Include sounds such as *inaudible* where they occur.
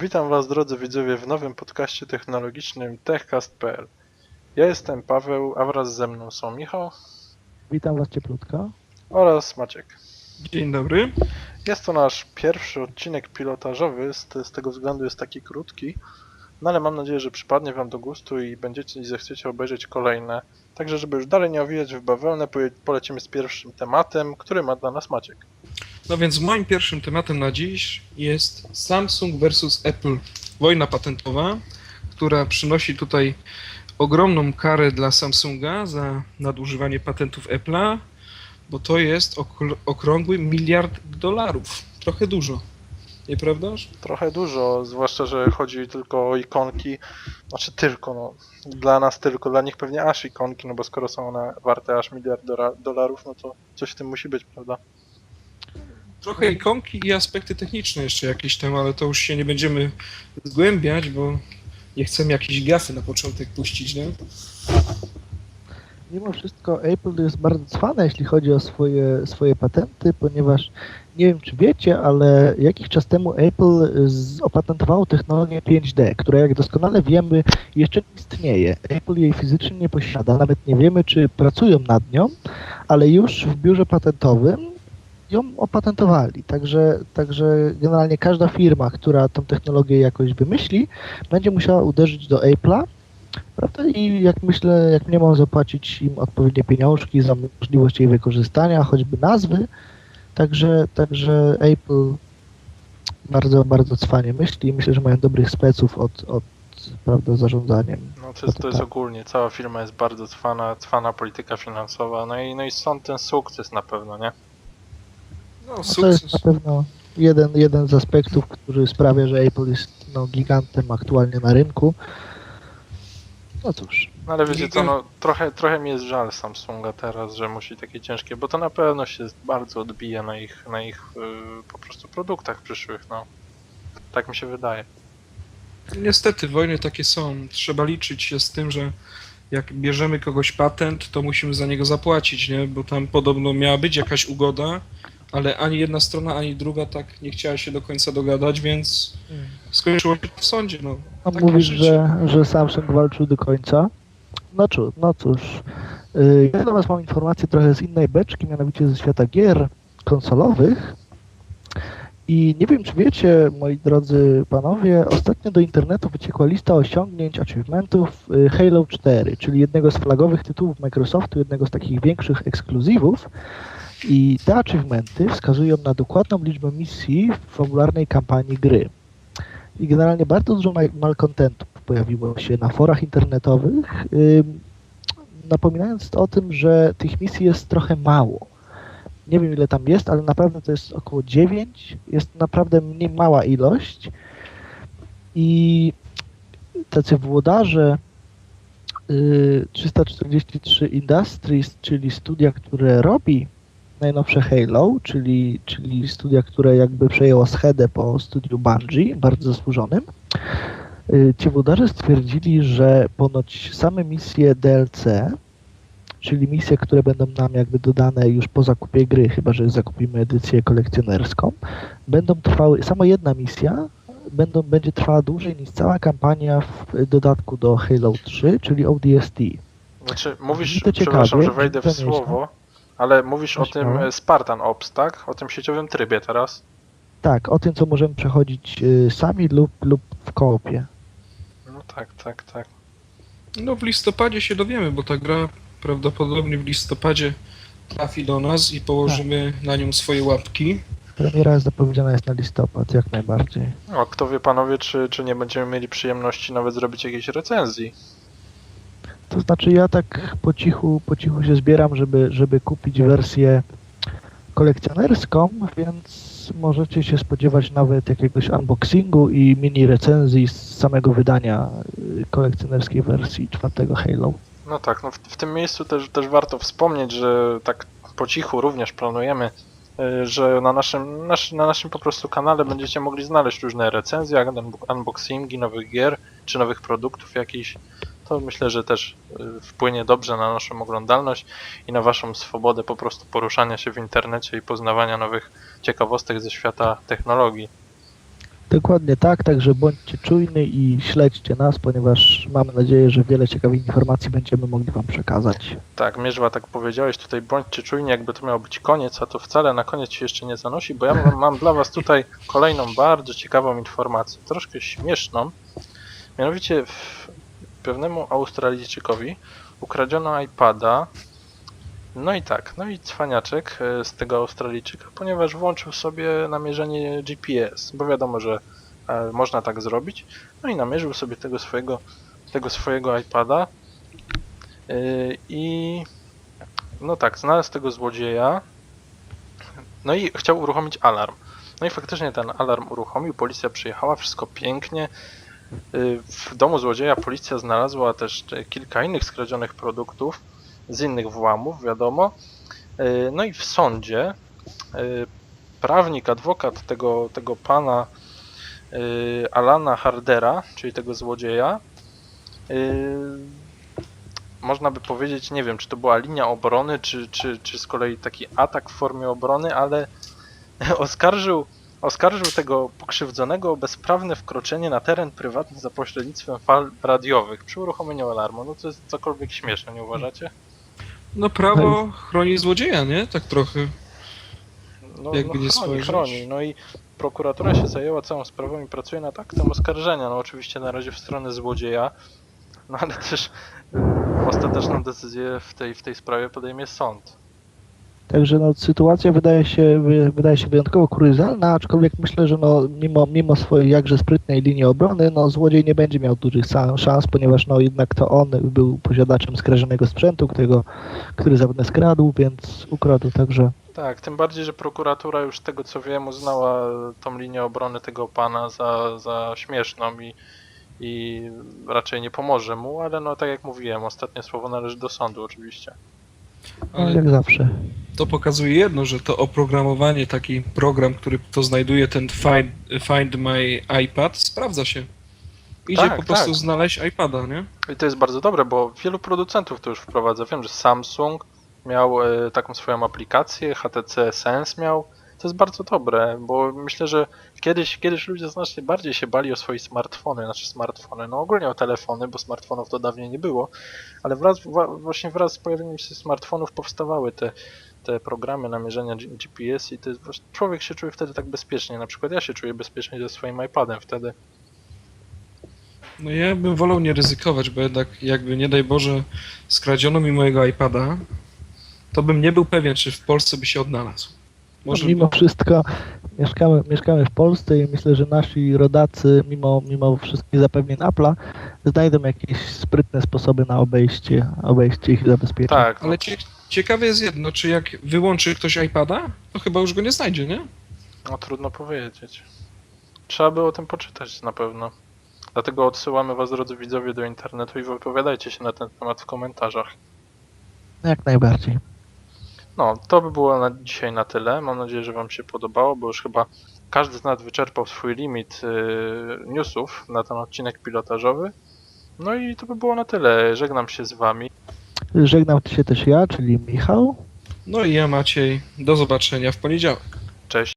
Witam Was drodzy widzowie w nowym podcaście technologicznym techcast.pl. Ja jestem Paweł, a wraz ze mną są Michał Witam Was cieplutko. oraz Maciek. Dzień dobry. Jest to nasz pierwszy odcinek pilotażowy, z, z tego względu jest taki krótki, no ale mam nadzieję, że przypadnie Wam do gustu i będziecie i zechcecie obejrzeć kolejne. Także żeby już dalej nie owijać w bawełnę, polecimy z pierwszym tematem, który ma dla nas Maciek. No więc moim pierwszym tematem na dziś jest Samsung versus Apple. Wojna patentowa, która przynosi tutaj ogromną karę dla Samsunga za nadużywanie patentów Apple'a, bo to jest okrągły miliard dolarów. Trochę dużo. Nieprawdaż? Trochę dużo, zwłaszcza, że chodzi tylko o ikonki, znaczy tylko, no, dla nas tylko, dla nich pewnie aż ikonki, no bo skoro są one warte aż miliard dolarów, no to coś w tym musi być, prawda? Trochę ikonki i aspekty techniczne jeszcze jakieś tam, ale to już się nie będziemy zgłębiać, bo nie chcemy jakiejś gafy na początek puścić, nie? Mimo wszystko Apple jest bardzo cwane, jeśli chodzi o swoje, swoje patenty, ponieważ nie wiem czy wiecie, ale jakiś czas temu Apple opatentowało technologię 5D, która jak doskonale wiemy jeszcze nie istnieje. Apple jej fizycznie nie posiada, nawet nie wiemy czy pracują nad nią, ale już w biurze patentowym ją opatentowali. Także, także generalnie każda firma, która tą technologię jakoś wymyśli, będzie musiała uderzyć do Apple'a Prawda? I jak myślę, jak nie mam zapłacić im odpowiednie pieniążki za możliwość jej wykorzystania, choćby nazwy, także, także Apple bardzo, bardzo cwanie myśli i myślę, że mają dobrych speców od, od prawda, zarządzaniem. No to jest, to jest ogólnie, cała firma jest bardzo cwana, cwana polityka finansowa, no i, no i stąd ten sukces na pewno, nie? No, No to jest sukces. na pewno jeden, jeden z aspektów, który sprawia, że Apple jest no, gigantem aktualnie na rynku. No cóż, No ale wiecie co, no trochę, trochę mi jest żal Samsunga teraz, że musi takie ciężkie, bo to na pewno się bardzo odbija na ich, na ich yy, po prostu produktach przyszłych, no. Tak mi się wydaje. Niestety wojny takie są. Trzeba liczyć się z tym, że jak bierzemy kogoś patent, to musimy za niego zapłacić, nie? Bo tam podobno miała być jakaś ugoda, ale ani jedna strona, ani druga tak nie chciała się do końca dogadać, więc skończyło się w sądzie. No, A Takie mówisz, życie. że, że Samsung walczył do końca? No, czu, no cóż, yy, ja dla Was mam informację trochę z innej beczki, mianowicie ze świata gier konsolowych. I nie wiem, czy wiecie, moi drodzy panowie, ostatnio do internetu wyciekła lista osiągnięć, achievementów y, Halo 4, czyli jednego z flagowych tytułów Microsoftu, jednego z takich większych ekskluzywów. I te achievementy wskazują na dokładną liczbę misji w fabularnej kampanii gry. I generalnie bardzo dużo ma- malcontentów pojawiło się na forach internetowych, napominając o tym, że tych misji jest trochę mało. Nie wiem ile tam jest, ale naprawdę to jest około 9. Jest naprawdę mniej mała ilość. I tacy włodarze y, 343 Industries, czyli studia, które robi najnowsze Halo, czyli, czyli studia, które jakby przejęło schedę po studiu Bungie, bardzo zasłużonym. Y, Ci włodarze stwierdzili, że ponoć same misje DLC, czyli misje, które będą nam jakby dodane już po zakupie gry, chyba że zakupimy edycję kolekcjonerską, będą trwały, sama jedna misja będą, będzie trwała dłużej niż cała kampania w dodatku do Halo 3, czyli ODST. Znaczy, mówisz, to ciekawie, przepraszam, że wejdę w nieźle. Ale mówisz o tym Śmiało. e, Spartan Ops, tak? O tym sieciowym trybie teraz? Tak, o tym, co możemy przechodzić y, sami lub, lub w koopie. No tak, tak, tak. no w listopadzie się dowiemy, bo ta gra prawdopodobnie w listopadzie trafi do nas i położymy na nią swoje łapki. Premiera zapowiedziana jest na listopad, jak najbardziej. No, a kto wie panowie, czy, czy nie będziemy mieli przyjemności nawet zrobić jakiejś recenzji? To znaczy ja tak po cichu, po cichu się zbieram, żeby, żeby kupić wersję kolekcjonerską, więc możecie się spodziewać nawet jakiegoś unboxingu i mini recenzji z samego wydania y, kolekcjonerskiej wersji czwartego Halo. No tak, no w, w tym miejscu też, też warto wspomnieć, że tak po cichu również planujemy, y, że na naszym, nasz, na naszym po prostu kanale będziecie mogli znaleźć różne recenzje, unbo- unboxingi nowych gier, czy nowych produktów jakichś. To myślę, że też y, wpłynie dobrze na naszą oglądalność i na waszą swobodę po prostu poruszania się w internecie i poznawania nowych ciekawostek ze świata technologii. Dokładnie tak, także bądźcie czujni i śledźcie nas, ponieważ mamy nadzieję, że wiele ciekawych informacji będziemy mogli Wam przekazać. Tak, Mierzwa, tak powiedziałeś, tutaj bądźcie czujni, jakby to miał być koniec, a to wcale na koniec się jeszcze nie zanosi, bo ja mam, mam dla Was tutaj kolejną bardzo ciekawą informację, troszkę śmieszną. Mianowicie w pewnemu Australijczykowi ukradziono iPada. No i tak, no i cwaniaczek e, z tego Australijczyka, ponieważ włączył sobie namierzenie GPS, bo wiadomo, że e, można tak zrobić. No i namierzył sobie tego swojego, tego swojego iPada. Yy, I no tak, znalazł tego złodzieja. No i chciał uruchomić alarm. No i faktycznie ten alarm uruchomił, policja przyjechała, wszystko pięknie. Yy, W domu złodzieja policja znalazła też e, kilka innych skradzionych produktów z innych włamów, wiadomo. Yy, No i w sądzie prawnik, adwokat tego, tego pana Alana Hardera, czyli tego złodzieja, można by powiedzieć, nie wiem, czy to była linia obrony, czy, czy, czy z kolei taki atak w formie obrony, ale *laughs* oskarżył, oskarżył tego pokrzywdzonego o bezprawne wkroczenie na teren prywatny za pośrednictwem fal radiowych przy uruchomieniu alarmu. No to jest cokolwiek śmieszne, nie uważacie? No prawo chroni złodzieja, nie? Tak trochę. No, Jakby no nie chroni, spojrzeć. chroni. No i prokuratura się zajęła całą sprawą i pracuje nad aktem oskarżenia. No oczywiście na razie w stronę złodzieja, no ale też y, ostateczną decyzję w tej, w tej sprawie podejmie sąd. Także no, sytuacja wydaje się, wy- wydaje się wyjątkowo kuriozalna, aczkolwiek myślę, że no, mimo, mimo swojej jakże sprytnej linii obrony, no, złodziej nie będzie miał dużych szans, ponieważ no, jednak to on był posiadaczem skradzionego sprzętu, którego, który zapewne skradł, więc ukradł, także Tak, tym bardziej, że prokuratura już tego co wiem uznała tą linię obrony tego pana za, za śmieszną i, i raczej nie pomoże mu, ale no tak jak mówiłem, ostatnie słowo należy do sądu oczywiście. Ale jak zawsze. To pokazuje jedno, że to oprogramowanie, taki program, który to znajduje ten Find, find My iPad, sprawdza się. Idzie Tak, po prostu tak. znaleźć iPada, nie? I to jest bardzo dobre, bo wielu producentów to już wprowadza. Wiem, że Samsung miał e, taką swoją aplikację, HTC Sense miał. To jest bardzo dobre, bo myślę, że kiedyś, kiedyś ludzie znacznie bardziej się bali o swoje smartfony, znaczy smartfony, no ogólnie o telefony, bo smartfonów to dawniej nie było, ale wraz, właśnie wraz z pojawieniem się smartfonów powstawały te, te programy namierzenia GPS i to jest, właśnie- człowiek się czuje wtedy tak bezpiecznie, na przykład ja się czuję bezpiecznie ze swoim iPadem wtedy. No ja bym wolał nie ryzykować, bo jednak jakby nie daj Boże skradziono mi mojego iPada, to bym nie był pewien, czy w Polsce by się odnalazł. Może No, mimo wszystko mieszkamy, mieszkamy w Polsce i myślę, że nasi rodacy, mimo, mimo wszystkich zapewnień Apple'a, znajdą jakieś sprytne sposoby na obejście, obejście ich zabezpieczeń. Tak, no, Ale cie, ciekawe jest jedno, czy jak wyłączy ktoś iPada, to chyba już go nie znajdzie, nie? No trudno powiedzieć. Trzeba by o tym poczytać na pewno. Dlatego odsyłamy Was, drodzy widzowie, do internetu i wypowiadajcie się na ten temat w komentarzach. Jak najbardziej. No, to by było na dzisiaj na tyle. Mam nadzieję, że Wam się podobało, bo już chyba każdy z nas wyczerpał swój limit yy, newsów na ten odcinek pilotażowy. No i to by było na tyle. Żegnam się z Wami. Żegnam się też ja, czyli Michał. No i ja Maciej, do zobaczenia w poniedziałek. Cześć.